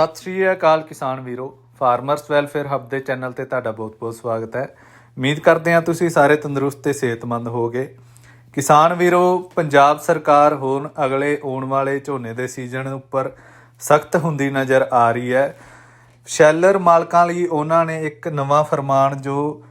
ਸਤਿ ਸ਼੍ਰੀ ਅਕਾਲ ਕਿਸਾਨ ਵੀਰੋ ਫਾਰਮਰਸ ਵੈਲਫੇਅਰ ਹੱਬ ਦੇ ਚੈਨਲ ਤੇ ਤੁਹਾਡਾ ਬਹੁਤ-ਬਹੁਤ ਸਵਾਗਤ ਹੈ। ਉਮੀਦ ਕਰਦੇ ਹਾਂ ਤੁਸੀਂ ਸਾਰੇ ਤੰਦਰੁਸਤ ਤੇ ਸਿਹਤਮੰਦ ਹੋਗੇ ਕਿਸਾਨ ਵੀਰੋ, ਪੰਜਾਬ ਸਰਕਾਰ ਹੁਣ ਅਗਲੇ ਆਉਣ ਵਾਲੇ ਝੋਨੇ ਦੇ ਸੀਜ਼ਨ ਉੱਪਰ ਸਖਤ ਹੁੰਦੀ ਨਜ਼ਰ ਆ ਰਹੀ ਹੈ। ਸ਼ੈਲਰ ਮਾਲਕਾਂ ਲਈ ਉਹਨਾਂ ਨੇ ਇੱਕ ਨਵਾਂ ਫਰਮਾਨ ਜੋ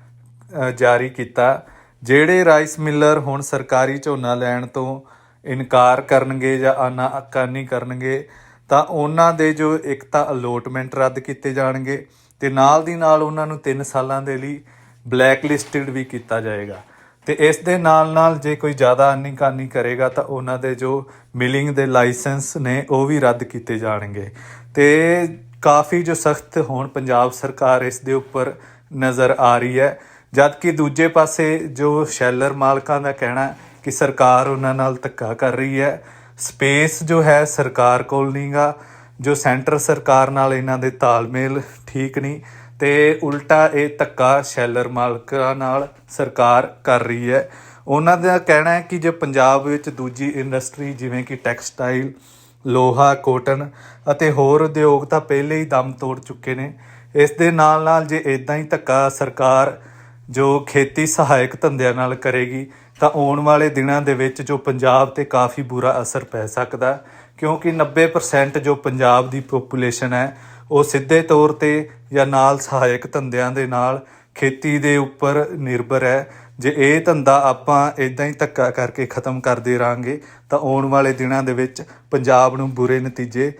ਜਾਰੀ ਕੀਤਾ, ਜਿਹੜੇ ਰਾਈਸ ਮਿਲਰ ਹੁਣ ਸਰਕਾਰੀ ਝੋਨਾ ਲੈਣ ਤੋਂ ਇਨਕਾਰ ਕਰਨਗੇ ਜਾਂ ਆਨਾਕਾਨੀ ਕਰਨਗੇ। ਤਾਂ ਉਹਨਾਂ ਦੇ ਜੋ ਇੱਕ ਤਾਂ ਅਲੋਟਮੈਂਟ ਰੱਦ ਕੀਤੇ ਜਾਣਗੇ ਤੇ ਨਾਲ ਦੀ ਨਾਲ ਉਹਨਾਂ ਨੂੰ 3 ਸਾਲਾਂ ਦੇ ਲਈ ਬਲੈਕ ਲਿਸਟਡ ਵੀ ਕੀਤਾ ਜਾਏਗਾ। ਤੇ ਇਸ ਦੇ ਨਾਲ ਨਾਲ ਜੇ ਕੋਈ ਜ਼ਿਆਦਾ ਆਨਾਕਾਨੀ ਕਰੇਗਾ ਤਾਂ ਉਹਨਾਂ ਦੇ ਜੋ ਮਿਲਿੰਗ ਦੇ ਲਾਇਸੈਂਸ ਨੇ ਉਹ ਵੀ ਰੱਦ ਕੀਤੇ ਜਾਣਗੇ। ਤੇ ਕਾਫੀ ਜੋ ਸਖਤ ਹੁਣ ਪੰਜਾਬ ਸਰਕਾਰ ਇਸ ਦੇ ਉੱਪਰ ਨਜ਼ਰ ਆ ਰਹੀ ਹੈ। ਜਦ ਕਿ ਦੂਜੇ ਪਾਸੇ ਜੋ ਸ਼ੈਲਰ ਮਾਲਕਾਂ ਦਾ ਕਹਿਣਾ ਕਿ ਸਰਕਾਰ ਉਹਨਾਂ ਨਾਲ ਧੱਕਾ ਕਰ ਰਹੀ ਹੈ ਸਪੇਸ ਜੋ ਹੈ ਸਰਕਾਰ ਕੋਲ ਨਹੀਂਗਾ, ਜੋ ਸੈਂਟਰ ਸਰਕਾਰ ਨਾਲ ਇਹਨਾਂ ਦੇ ਤਾਲਮੇਲ ਠੀਕ ਨਹੀਂ, ਤੇ ਉਲਟਾ ਇਹ ਧੱਕਾ ਸ਼ੈਲਰ ਮਾਲਕਾਂ ਨਾਲ ਸਰਕਾਰ ਕਰ ਰਹੀ ਹੈ। ਉਹਨਾਂ ਦਾ ਕਹਿਣਾ ਹੈ ਕਿ ਜੇ ਪੰਜਾਬ ਵਿੱਚ ਦੂਜੀ ਇੰਡਸਟਰੀ ਜਿਵੇਂ ਕਿ ਟੈਕਸਟਾਈਲ, ਲੋਹਾ, ਕੋਟਨ ਅਤੇ ਹੋਰ ਉਦਯੋਗ ਤਾਂ ਪਹਿਲੇ ਹੀ ਦਮ ਤੋੜ ਚੁੱਕੇ ਨੇ। ਇਸ ਦੇ ਨਾਲ ਨਾਲ ਜੇ ਇਦਾਂ ਹੀ ਧੱਕਾ ਸਰਕਾਰ ਜੋ ਖੇਤੀ ਸਹਾਇਕ ਧੰਦਿਆਂ ਨਾਲ ਕਰੇਗੀ ਤਾਂ ਆਉਣ ਵਾਲੇ ਦਿਨਾਂ ਦੇ ਵਿੱਚ ਜੋ ਪੰਜਾਬ ਤੇ ਕਾਫੀ ਬੁਰਾ ਅਸਰ ਪੈ ਸਕਦਾ ਕਿਉਂਕਿ 90% ਜੋ ਪੰਜਾਬ ਦੀ ਪੋਪੂਲੇਸ਼ਨ ਹੈ, ਉਹ ਸਿੱਧੇ ਤੌਰ ਤੇ ਜਾਂ ਨਾਲ ਸਹਾਇਕ ਧੰਦਿਆਂ ਦੇ ਨਾਲ ਖੇਤੀ ਦੇ ਉੱਪਰ ਨਿਰਭਰ ਹੈ। ਜੇ ਇਹ ਧੰਦਾ ਆਪਾਂ ਇਦਾਂ ਹੀ ਧੱਕਾ ਕਰਕੇ ਖਤਮ ਕਰਦੇ ਰਾਂਗੇ ਤਾਂ ਆਉਣ ਵਾਲੇ ਦਿਨਾਂ ਦੇ ਵਿੱਚ ਪੰਜਾਬ ਨੂੰ ਬੁਰੇ ਨਤੀਜੇ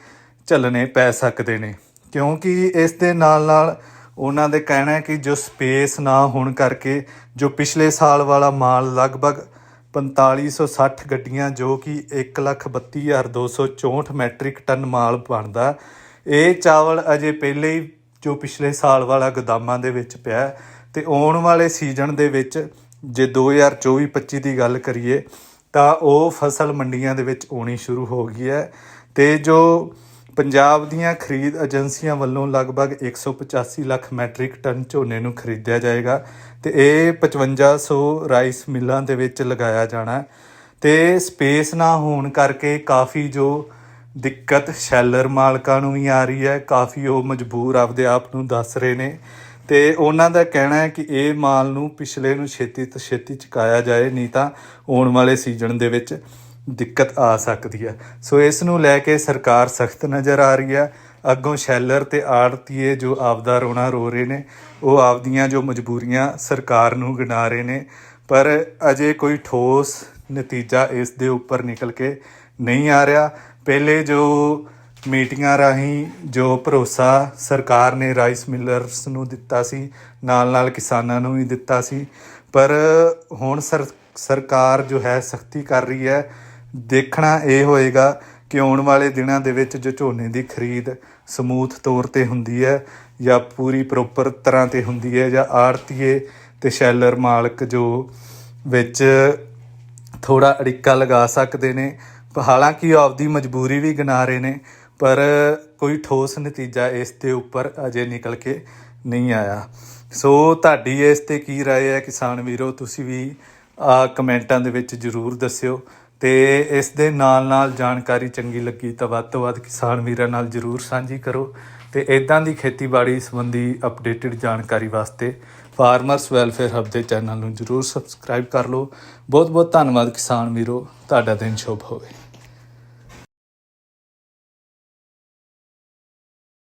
ਝੱਲਣੇ ਪੈ ਸਕਦੇ ਨੇ। ਕਿਉਂਕਿ ਇਸ ਦੇ ਨਾਲ ਨਾਲ ਉਹਨਾਂ ਦੇ ਕਹਿਣਾ ਹੈ ਕਿ ਜੋ ਸਪੇਸ ਨਾ ਹੋਣ ਕਰਕੇ ਜੋ ਪਿਛਲੇ ਸਾਲ ਵਾਲਾ ਮਾਲ ਲਗਭਗ 4560 ਗੱਡੀਆਂ, ਜੋ ਕਿ 132264 ਮੈਟ੍ਰਿਕ ਟਨ ਮਾਲ ਬਣਦਾ, ਇਹ ਚਾਵਲ ਅਜੇ ਪਹਿਲੇ ਹੀ ਜੋ ਪਿਛਲੇ ਸਾਲ ਵਾਲਾ ਗੋਦਾਮਾਂ ਦੇ ਵਿੱਚ ਪਿਆ ਹੈ ਤੇ ਆਉਣ ਵਾਲੇ ਸੀਜ਼ਨ ਦੇ ਵਿੱਚ ਜੇ 2024-25 ਦੀ ਗੱਲ ਕਰੀਏ, ਤਾਂ ਉਹ ਫਸਲ ਮੰਡੀਆਂ ਦੇ ਵਿੱਚ ਆਉਣੀ ਸ਼ੁਰੂ ਹੋ ਗਈ ਹੈ ਤੇ ਜੋ ਪੰਜਾਬ ਦੀਆਂ ਖਰੀਦ ਏਜੰਸੀਆਂ ਵੱਲੋਂ ਲਗਭਗ 185 ਲੱਖ ਮੈਟ੍ਰਿਕ ਟਨ ਝੋਨੇ ਨੂੰ ਖਰੀਦਿਆ ਜਾਏਗਾ ਤੇ ਇਹ 5500 ਰਾਈਸ ਮਿੱਲਾਂ ਦੇ ਵਿੱਚ ਲਗਾਇਆ ਜਾਣਾ ਹੈ। ਤੇ ਸਪੇਸ ਨਾ ਹੋਣ ਕਰਕੇ ਕਾਫੀ ਜੋ ਦਿੱਕਤ ਸ਼ੈਲਰ ਮਾਲਕਾਂ ਨੂੰ ਵੀ ਆ ਰਹੀ ਹੈ, ਕਾਫੀ ਉਹ ਮਜਬੂਰ ਆਪਦੇ ਆਪ ਨੂੰ ਦੱਸ ਰਹੇ ਨੇ। ਤੇ ਉਹਨਾਂ ਦਾ ਕਹਿਣਾ ਹੈ ਕਿ ਇਹ ਮਾਲ ਨੂੰ ਪਿਛਲੇ ਨੂੰ ਛੇਤੀ ਤੋਂ ਛੇਤੀ ਚੁਕਾਇਆ ਜਾਏ, ਨਹੀਂ ਤਾਂ ਆਉਣ ਵਾਲੇ ਸੀਜ਼ਨ ਦੇ ਵਿੱਚ। ਦਿੱਕਤ ਆ ਸਕਦੀ ਹੈ। ਸੋ ਇਸ ਨੂੰ ਲੈ ਕੇ ਸਰਕਾਰ ਸਖਤ ਨਜ਼ਰ ਆ ਰਹੀ ਹੈ। ਅੱਗੋਂ ਸ਼ੈਲਰ ਤੇ ਆੜਤੀਏ ਜੋ ਆਪਦਾ ਰੋਣਾ ਰੋ ਰਹੇ ਨੇ, ਉਹ ਆਪਦੀਆਂ ਜੋ ਮਜਬੂਰੀਆਂ ਸਰਕਾਰ ਨੂੰ ਗਿਣਾ ਰਹੇ ਨੇ। ਪਰ ਅਜੇ ਕੋਈ ਠੋਸ ਨਤੀਜਾ ਇਸ ਦੇ ਉੱਪਰ ਨਿਕਲ ਕੇ ਨਹੀਂ ਆ ਰਿਹਾ। ਪਹਿਲੇ ਜੋ ਮੀਟਿੰਗਾਂ ਰਾਹੀਂ ਜੋ ਭਰੋਸਾ ਸਰਕਾਰ ਨੇ ਰਾਈਸ ਮਿਲਰਸ ਨੂੰ ਦਿੱਤਾ ਸੀ ਨਾਲ ਨਾਲ ਕਿਸਾਨਾਂ ਨੂੰ ਵੀ ਦਿੱਤਾ ਸੀ। ਪਰ ਹੁਣ ਸਰ, ਸਰਕਾਰ ਜੋ ਹੈ, ਸਖਤੀ ਕਰ ਰਹੀ ਹੈ। ਦੇਖਣਾ ਇਹ ਹੋਏਗਾ ਕਿ ਆਉਣ ਵਾਲੇ ਦਿਨਾਂ ਦੇ ਵਿੱਚ ਜੋ ਝੋਨੇ ਦੀ ਖਰੀਦ ਸਮੂਥ ਤੌਰ ਤੇ ਹੁੰਦੀ ਹੈ ਜਾਂ ਪੂਰੀ ਪ੍ਰੋਪਰ ਤਰ੍ਹਾਂ ਤੇ ਹੁੰਦੀ ਹੈ ਜਾਂ ਆੜਤੀਏ ਤੇ ਸ਼ੈਲਰ ਮਾਲਕ ਜੋ ਵਿੱਚ ਥੋੜਾ ਅੜਿੱਕਾ ਲਗਾ ਸਕਦੇ ਨੇ ਹਾਲਾਂਕਿ ਉਹ ਆਪਦੀ ਮਜਬੂਰੀ ਵੀ ਗਿਣਾ ਰਹੇ ਨੇ ਪਰ ਕੋਈ ਠੋਸ ਨਤੀਜਾ ਇਸ ਦੇ ਉੱਪਰ ਅਜੇ ਨਿਕਲ ਕੇ ਨਹੀਂ ਆਇਆ ਸੋ ਤੁਹਾਡੀ ਇਸ ਤੇ ਕੀ رائے ਹੈ ਕਿਸਾਨ ਵੀਰੋ ਤੁਸੀਂ ਵੀ ਆ ਕਮੈਂਟਾਂ ਦੇ ਵਿੱਚ ਜਰੂਰ ਦੱਸਿਓ ਤੇ ਇਸ ਦੇ ਨਾਲ ਨਾਲ ਜਾਣਕਾਰੀ ਚੰਗੀ ਲੱਗੀ ਤਾਂ ਵੱਧ ਤੋਂ ਵੱਧ ਕਿਸਾਨ ਵੀਰਾਂ ਨਾਲ ਜਰੂਰ ਸਾਂਝੀ ਕਰੋ ਤੇ ਇਦਾਂ ਦੀ ਖੇਤੀਬਾੜੀ ਸੰਬੰਧੀ ਅਪਡੇਟਡ ਜਾਣਕਾਰੀ ਵਾਸਤੇ ਫਾਰਮਰਸ ਵੈਲਫੇਅਰ ਹੱਬ ਦੇ ਚੈਨਲ ਨੂੰ ਜਰੂਰ ਸਬਸਕ੍ਰਾਈਬ ਕਰ ਲਓ। ਬਹੁਤ ਬਹੁਤ ਧੰਨਵਾਦ ਕਿਸਾਨ ਵੀਰੋ। ਤੁਹਾਡਾ ਦਿਨ ਸ਼ੁਭ ਹੋਵੇ।